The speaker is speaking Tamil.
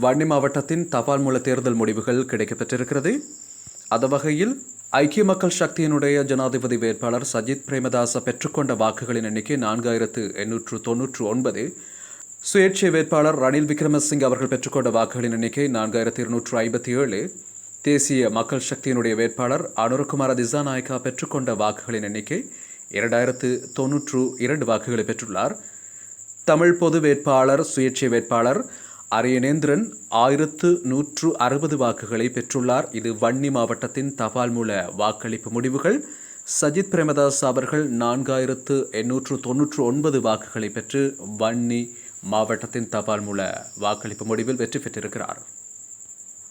வன்னி மாவட்டத்தின் தபால் மூல தேர்தல் முடிவுகள் கிடைக்கப்பெற்றிருக்கிறது. அந்த வகையில் ஐக்கிய மக்கள் சக்தியினுடைய ஜனாதிபதி வேட்பாளர் சஜித் பிரேமதாச பெற்றுக்கொண்ட வாக்குகளின் எண்ணிக்கை நான்காயிரத்து எண்ணூற்று தொன்னூற்று ஒன்பது. சுயேட்சை வேட்பாளர் ரணில் விக்ரமசிங் அவர்கள் பெற்றுக்கொண்ட வாக்குகளின் எண்ணிக்கை நான்காயிரத்து இருநூற்று ஐம்பத்தி ஏழு தேசிய மக்கள் சக்தியினுடைய வேட்பாளர் அனுரகுமார திசாநாயக்கா பெற்றுக்கொண்ட வாக்குகளின் எண்ணிக்கை இரண்டாயிரத்து தொன்னூற்று இரண்டு வாக்குகளை பெற்றுள்ளார். தமிழ் பொது வேட்பாளர் சுயேட்சை வேட்பாளர் அரியநேந்திரன் ஆயிரத்து நூற்று அறுபது வாக்குகளை பெற்றுள்ளார். இது வன்னி மாவட்டத்தின் தபால் மூல வாக்களிப்பு முடிவுகள். சஜித் பிரேமதாஸ் அவர்கள் நான்காயிரத்து எண்ணூற்று தொன்னூற்று ஒன்பது வாக்குகளை பெற்று வன்னி மாவட்டத்தின் தபால் மூல வாக்களிப்பு முடிவில் வெற்றி பெற்றிருக்கிறார்.